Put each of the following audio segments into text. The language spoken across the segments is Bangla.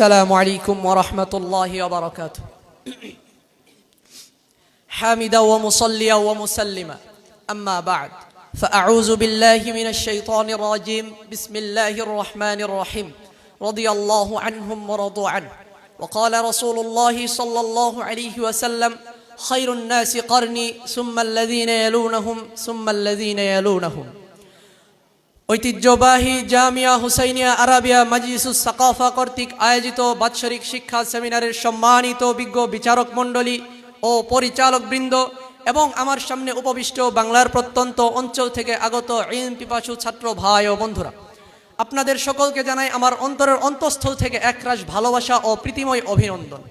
السلام عليكم ورحمة الله وبركاته. حامدا ومصليا ومسلما. أما بعد فأعوذ بالله من الشيطان الرجيم. بسم الله الرحمن الرحيم. رضي الله عنهم ورضوا عنه. وقال رسول الله صلى الله عليه وسلم خير الناس قرني ثم الذين يلونهم ثم الذين يلونهم. ঐতিহ্যবাহী জামিয়া হুসাইনিয়া আরাবিয়া মাজিসুস সাকাফা কর্তৃক আয়োজিত বাৎসরিক শিক্ষা সেমিনারের সম্মানিত বিজ্ঞ বিচারক মণ্ডলী ও পরিচালক বৃন্দ এবং আমার সামনে উপবিষ্ট বাংলার প্রত্যন্ত অঞ্চল থেকে আগত ইলম পিপাসু ছাত্র ভাই ও বন্ধুরা। আপনাদের সকলকে জানাই আমার অন্তরের অন্তঃস্থল থেকে একরাশ ভালোবাসা ও প্রীতিময় অভিনন্দন।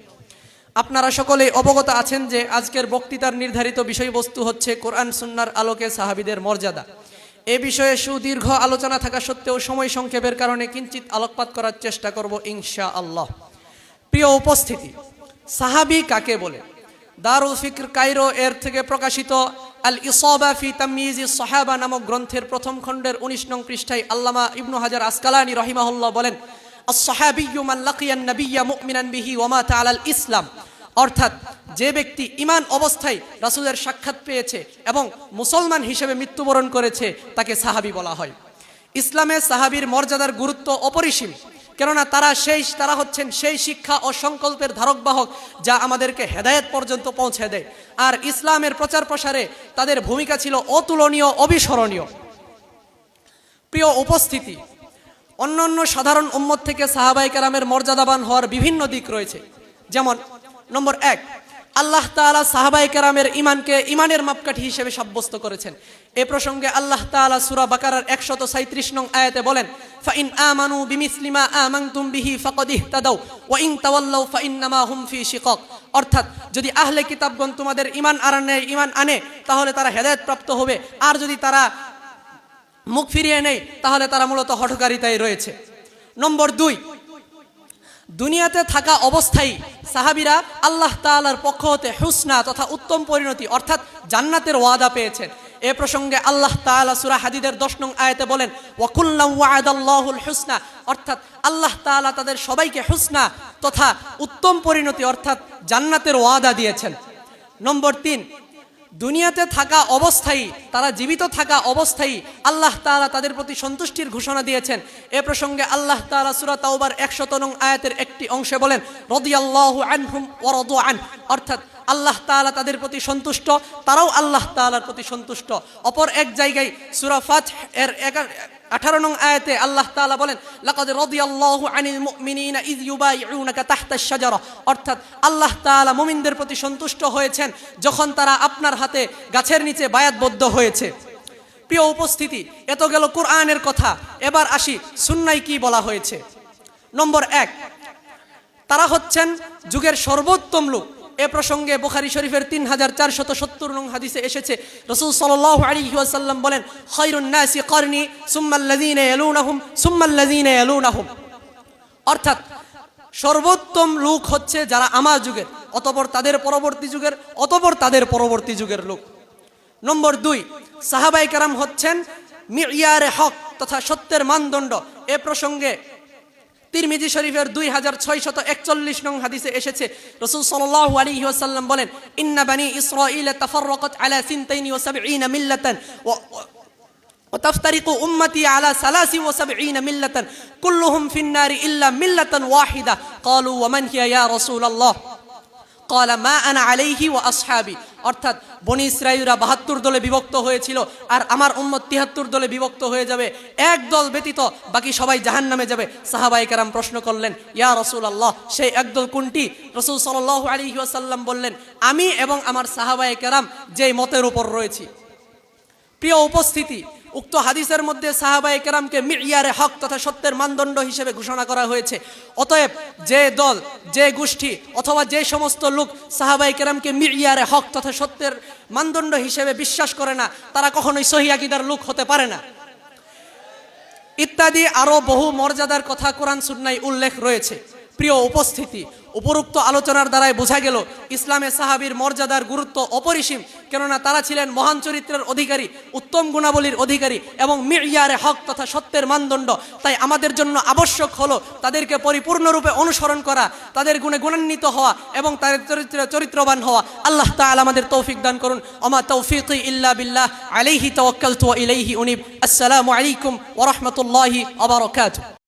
আপনারা সকলেই অবগত আছেন যে আজকের বক্তৃতার নির্ধারিত বিষয়বস্তু হচ্ছে কোরআন, সুন্নার আলোকে সাহাবিদের মর্যাদা। এ বিষয়ে সুদীর্ঘ আলোচনা থাকা সত্ত্বেও সময় সংক্ষেপের কারণে কিঞ্চিত আলোকপাত করার চেষ্টা করব ইনশা আল্লাহ প্রিয় উপস্থিতি, সাহাবি কাকে বলে? দারুল ফিক্র কাইরো এর থেকে প্রকাশিত আল ইসবা ফি তামিজি সাহাবা নামক গ্রন্থের প্রথম খণ্ডের উনিশ নং পৃষ্ঠায় আল্লামা ইবনু হাজার আসকালানি রহিমাহুল্লাহ বলেন মান লাকিয়ান নাবিয়্যা মুমিনান বিহি ওয়া মাতা আলাল ইসলাম। অর্থাৎ যে ব্যক্তি ইমান অবস্থায় রাসূলের সাক্ষাৎ পেয়েছে এবং মুসলমান হিসেবে মৃত্যুবরণ করেছে, তাকে সাহাবী বলা হয়। ইসলামে সাহাবীর মর্যাদার গুরুত্ব অপরিসীম। কেননা তারা সেই, তারা হচ্ছেন সেই শিক্ষা ও সংকল্পের ধারকবাহক যা আমাদেরকে হেদায়েত পর্যন্ত পৌঁছে দেয়। আর ইসলামের প্রচার প্রসারে তাদের ভূমিকা ছিল অতুলনীয়, অবিস্মরণীয়। প্রিয় উপস্থিতি, অন্যান্য সাধারণ উম্মত থেকে সাহাবাই কারামের মর্যাদাবান হওয়ার বিভিন্ন দিক রয়েছে। যেমন নম্বর এক, আল্লাহ তাআলা সাহাবাই কেরামের ইমানকে ইমানের মাপকাঠি হিসেবে সাব্যস্ত করেছেন। এ প্রসঙ্গে আল্লাহ তাআলা সূরা বাকারার 137 নং আয়াতে বলেন, ফাইন আমানু বিমিসলিমা আমানতুম বিহি ফাকাদ ইহতাদাও ওয়া ইন তাওয়াল্লাউ ফাইন্নামা হুম ফি শিকাক। অর্থাৎ, যদি আহলে কিতাবগণ তোমাদের ইমান আনে ইমান আনে, তাহলে তারা হেদায়েত প্রাপ্ত হবে। আর যদি তারা মুখ ফিরিয়ে নেয়, তাহলে তারা মূলত হঠকারিতায় রয়েছে। নম্বর দুই, দুনিয়াতে থাকা অবস্থায় সাহাবিরা আল্লাহ তালার পক্ষ হতে হুসনা তথা উত্তম পরিণতি, অর্থাৎ জান্নাতের ওয়াদা পেয়েছেন। এ প্রসঙ্গে আল্লাহ তালা সুরা হাদিদের 10 নং আয়তে বলেন ওয়াকুল্লাহুল হুসনা অর্থাৎ আল্লাহ তালা তাদের সবাইকে হুসনা তথা উত্তম পরিণতি, অর্থাৎ জান্নাতের ওয়াদা দিয়েছেন। নম্বর তিন দুনিয়াতে থাকা অবস্থায়, তারা জীবিত থাকা অবস্থায় আল্লাহ তালা তাদের প্রতি সন্তুষ্টির ঘোষণা দিয়েছেন। এ প্রসঙ্গে আল্লাহ তালা সুরা তাওবার একশত নং আয়াতের একটি অংশে বলেন, রদিয়াল্লাহ আনহুম হুম রাদু আন। অর্থাৎ আল্লাহ তালা তাদের প্রতি সন্তুষ্ট, তারাও আল্লাহ তালার প্রতি সন্তুষ্ট। অপর এক জায়গায় সুরাফাত এর আঠারো নং আয়াতে আল্লাহ তাআলা বলেন, লাকাদ রাদিয়াল্লাহু আনিল মুমিনিনা ইয ইউবাইউনাকা তাহতা আশ-শাজারা অর্থাৎ আল্লাহ তাআলা মুমিনদের প্রতি সন্তুষ্ট হয়েছেন যখন তারা আপনার হাতে গাছের নিচে বায়াতবদ্ধ হয়েছে। প্রিয় উপস্থিতি, এত গেল কোরআনের কথা, এবার আসি সুন্নাই কি বলা হয়েছে। নম্বর এক, তারা হচ্ছেন যুগের সর্বোত্তম লোক। এ প্রসঙ্গে বুখারি শরীফের তিন হাজার চারশত সত্তর নং হাদিসে এসেছে। রসুল সাল্লাহ আলী ওয়াসাল্লাম বলেন খৈরুন নাসি করনি সুম্মাল্লাদিনে এলুনাহুম সুম্মাল্লাদিনে এলুনাহুম অর্থাৎ সর্বোত্তম লোক হচ্ছে যারা আমার যুগের, অতপর তাদের পরবর্তী যুগের, অতপর তাদের পরবর্তী যুগের লোক। নম্বর দুই সাহাবাই কারাম হচ্ছেন মিয়ারে হক তথা সত্যের মানদণ্ড। এ প্রসঙ্গে তিরমিজি শরীফের দুই হাজার ছয়শত একচল্লিশ নং হাদিসে এসেছে রসুল সাল্লাল্লাহু আলাইহি ওয়াসাল্লাম বলেন ইন্না বানি ইসরাঈল তাফাররাকাত আলা সিনতাইনি ওয়া সাবঈনা মিল্লাতান وتفترق أمتي على ثلاث وسبعين ملة كلهم في النار إلا ملة واحدة قالوا ومن هي يا رسول الله قال ما أنا عليه وأصحابي অর্থাৎ বনি ইসরায়ুরা বাহাত্তর দলে বিভক্ত হয়েছিল আর আমার উম্মত তিহাত্তর দলে বিভক্ত হয়ে যাবে। এক দল ব্যতীত বাকি সবাই জাহান নামে যাবে। সাহাবাই কারাম প্রশ্ন করলেন, ইয়া রসুল আল্লাহ সেই একদল কোনটি? রসুল সাল আলী সাল্লাম বললেন, আমি এবং আমার সাহাবাই কারাম যেই মতের উপর রয়েছি। প্রিয় উপস্থিতি উক্ত হাদিসের মধ্যে সাহাবাই কেরামকে মিয়ারে হক তথা সত্যের মানদণ্ড হিসেবে ঘোষণা করা হয়েছে। অতএব যে দল, যে গোষ্ঠী অথবা যে সমস্ত লোক সাহাবাই কেরামকে মিয়ারে হক তথা সত্যের মানদণ্ড হিসেবে বিশ্বাস করে না, তারা কখনোই সহিয়াকিদার লোক হতে পারে না। ইত্যাদি আরও বহু মর্যাদার কথা কোরআন সুন্নাই উল্লেখ রয়েছে। প্রিয় উপস্থিতি, উপরোক্ত আলোচনার দ্বারাই বোঝা গেল ইসলামে সাহাবীর মর্যাদার গুরুত্ব অপরিসীম, কেননা তারা ছিলেন মহান চরিত্রের অধিকারী, উত্তম গুণাবলীর অধিকারী এবং মিয়ারে হক তথা সত্যের মানদণ্ড। তাই আমাদের জন্য আবশ্যক হলো তাদেরকে পরিপূর্ণরূপে অনুসরণ করা, তাদের গুণে গুণান্বিত হওয়া এবং তাদের চরিত্রে চরিত্রবান হওয়া। আল্লাহ তাআলা আমাদের তৌফিক দান করুন। অমা তৌফিক ইল্লা বিল্লাহ। আলাইহি তাওয়াক্কালতু ওয়া ইলাইহি উনিব। আসসালামু আলাইকুম ওয়া রাহমাতুল্লাহি ওয়া বারাকাতুহু।